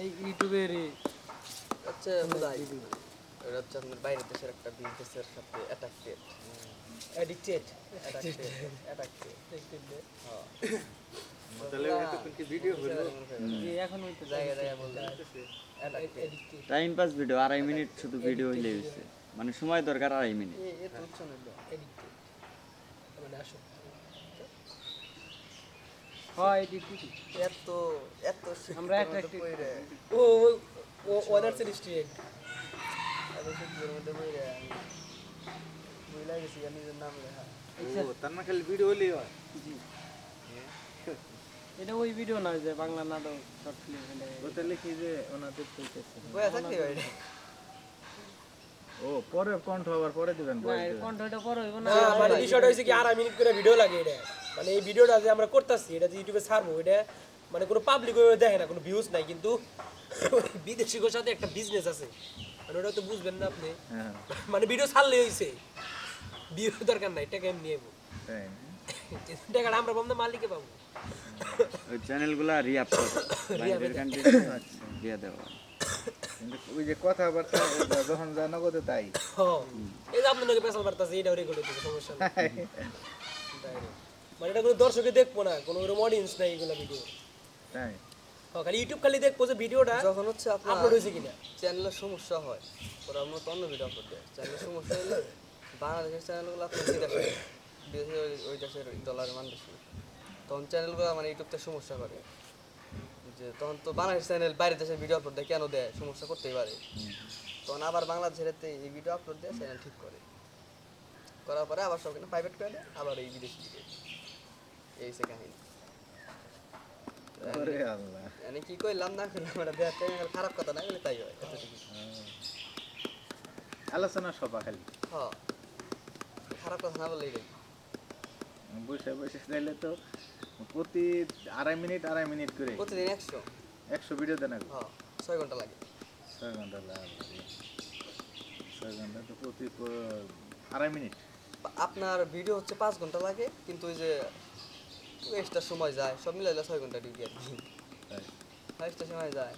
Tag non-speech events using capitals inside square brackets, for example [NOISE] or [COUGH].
এই ইউটিউবের আচ্ছা বুঝাই এটা হচ্ছে আপনার বাইরের দেশের একটা বিজনেসের সাথে attracted attracted time pass video আড়াই মিনিট শুধু ভিডিও হইলে হয়েছে মানে সময় দরকার আড়াই মিনিট মানে আসো হয় এত আমরা। ও ও ওনার ডিস্ট্রিক্ট এত শিক্ষিতের মধ্যে কইরে আমি বুঝলা গেছি আমি নাম লেখা ও তার না খালি ভিডিও হলেই হয়। এটা ওই ভিডিও না যে বাংলা নাটক শর্ট ফিল্ম ফেলে ওটা লিখি যে ওনাদের চলতেছে বয়া থাকতে ভাই ও পরে কণ্ঠ আবার পরে দিবেন এর দিবেন। হইব না। মানে বিষয়টা হয়েছে কি আড়াই মিনিট করে ভিডিও লাগে এটা। মানে এই ভিডিওটা যে আমরা করতেছি এটা যে ইউটিউবে ছাড়বো এটা মানে কোনো পাবলিক দেখে না কোনো ভিউজ নাই কিন্তু বিদেশিদের সাথে একটা বিজনেস আছে। মানে ওটা তো বুঝবেন না আপনি। হ্যাঁ। মানে ভিডিও ছাড়লে হয়েছে ভিউ দরকার নাই টাকা এমনি এবো টাকাটা আমরা পাবো না মালিকে পাবো। ওই চ্যানেলগুলো রিয়াপ করে। বাইরের কান্ট্রি দিয়ে। দেওয়া ওই যে কথাবার্তা যখন যা নগদে তাই। এই যে আপনাকে পেশাল বার্তাছে এটাও রেকর্ড হচ্ছে সমস্যা নেই। [LAUGHS] মানে এটা কোনো দর্শকে দেখব না কোনো ওরকম অডিয়েন্স নাই এগুলো ভিডিও তাই। খালি ইউটিউব খালি দেখব যে ভিডিওটা যখন হচ্ছে আপনার আপলোড হয়েছে কিনা। চ্যানেলের সমস্যা হয় ওরা আমরা তো অন্য ভিডিও আপলোড দেয়। চ্যানেলের সমস্যা হলে বাংলাদেশের চ্যানেলগুলো আপনার বিদেশে বিদেশে ওই- ওই দেশের ডলারের মান বেশি। তখন চ্যানেলগুলো মানে ইউটিউবতে সমস্যা করে। যে তখন তো বাংলাদেশ চ্যানেল বাইরের দেশের ভিডিও আপলোড দেয় কেন দেয়? সমস্যা করতেই পারে। তখন আবার বাংলাদেশের এই ভিডিও আপলোড দেয় চ্যানেল ঠিক করে। করার পরে আবার সব প্রাইভেট করে দেয় আবার এই বিদেশি ভিডিও এই সে কাহিনী আল্লাহ মানে কি কইলাম না কইলাম এটা দেখ খারাপ কথা না বলে তাই হয় আলোচনা সভা খালি। হ্যাঁ খারাপ কথা না বসে বসে তো প্রতি আড়াই মিনিট আড়াই মিনিট করে। প্রতিদিন একশো। একশো ভিডিও দেন হ্যাঁ ছয় ঘণ্টা লাগে। ছয় ঘণ্টা লাগে। ছয় ঘণ্টা তো প্রতি আড়াই মিনিট। আপনার ভিডিও হচ্ছে পাঁচ ঘণ্টা লাগে কিন্তু ওই যে এক্সট্রা সময় যায় সব মিলে ছয় ঘণ্টা ডিউটি আর কি। এক্সট্রা সময় যায়।